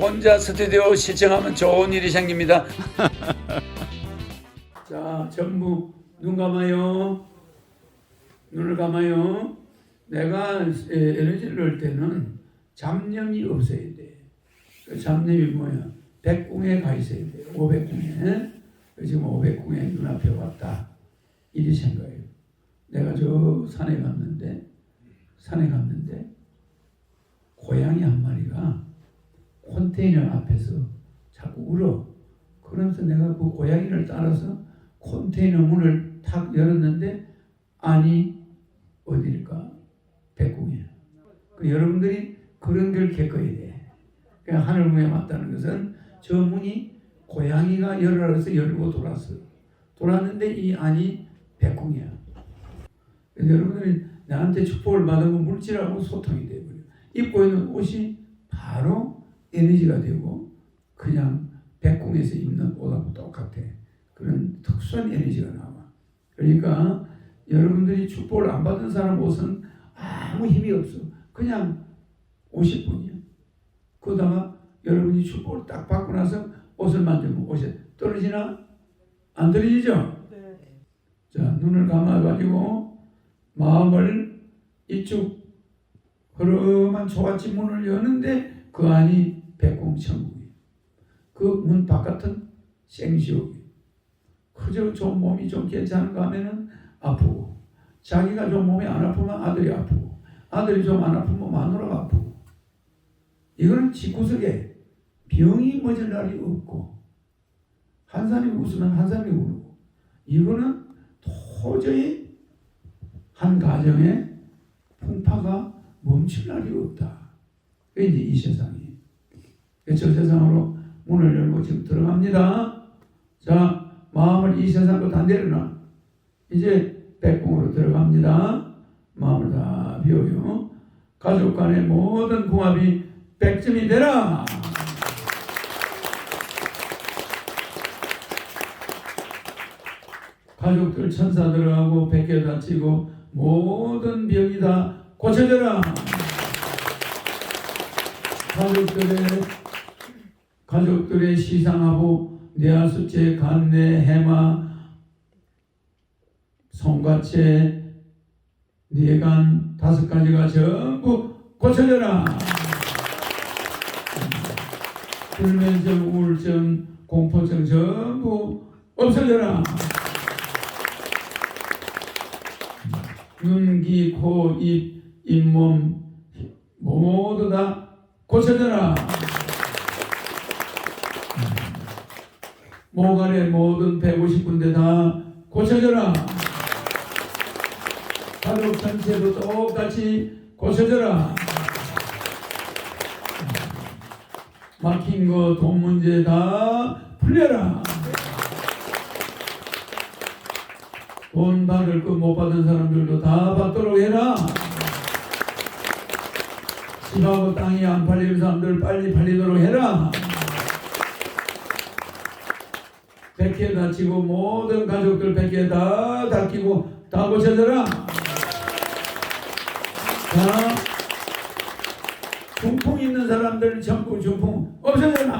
혼자 스튜디오 시청하면 좋은 일이 생깁니다. 자, 전부 눈 감아요. 눈을 감아요. 내가 에, 에너지를 넣을 때는 잡념이 없어야 돼. 그 잡념이 뭐야? 백궁에 가 있어야 돼. 오백궁에. 지금 오백궁에 눈앞에 왔다. 이리 생각해요. 내가 저 산에 갔는데, 산에 갔는데, 고양이 한 마리가 컨테이너 앞에서 자꾸 울어. 그러면서 내가 그 고양이를 따라서 컨테이너 문을 탁 열었는데 아니 어디일까? 백궁이야. 그 여러분들이 그런 걸 겪어야 돼. 그냥 하늘궁에 왔다는 것은 저 문이 고양이가 열어서 열고 돌았어. 돌았는데 이 안이 백궁이야. 여러분들이 나한테 축복을 받으면 물질하고 소통이 돼버려. 입고 있는 옷이 바로 에너지가 되고 그냥 백궁에서 입는 옷하고 똑같아. 그런 특수한 에너지가 나와. 그러니까 여러분들이 축복을 안 받은 사람 옷은 아무 힘이 없어. 그냥 옷일 뿐이야. 그러다가 여러분이 축복을 딱 받고 나서 옷을 만지면 옷이 떨어지나? 안 떨어지죠? 자, 눈을 감아가지고 마음을 이쪽 흐름한 초가집 문을 여는데 그 안이 백공천국이에요. 그 문 바깥은 생지옥이에요. 그저 좀 몸이 좀 괜찮은가 하면은 아프고 자기가 좀 몸이 안 아프면 아들이 아프고 아들이 좀 안 아프면 마누라가 아프고 이거는 집구석에 병이 멎을 날이 없고 한 사람이 웃으면 한 사람이 울고 이거는 도저히 한 가정에 풍파가 멈출 날이 없다. 이제 이 세상이. 저 세상으로 문을 열고 지금 들어갑니다. 자, 마음을 이 세상으로 다 내려놔. 이제 백궁으로 들어갑니다. 마음을 다 비워요. 가족 간의 모든 궁합이 백점이 되라. 가족들 천사 들어가고 백개 다치고 모든 병이 다 고쳐져라. 가족들의 가족들의 시상하고 뇌하수체, 간내, 해마, 성가체, 뇌간 다섯 가지가 전부 고쳐져라. 불면증, 우울증, 공포증 전부 없어져라. 눈, 귀, 코, 입, 잇몸 모두 다 고쳐져라. 목 안에 모든 150군데 다 고쳐져라. 가족 전체도 똑같이 고쳐져라. 막힌 거 돈 문제 다 풀려라. 돈 받을 거 못 받은 사람들도 다 받도록 해라. 집하고 땅이 안 팔리는 사람들 빨리 팔리도록 해라. 백해 다치고 모든 가족들 백해 다 닦이고 다 고쳐져라. 자, 중풍 있는 사람들 전부 중풍 없어져라.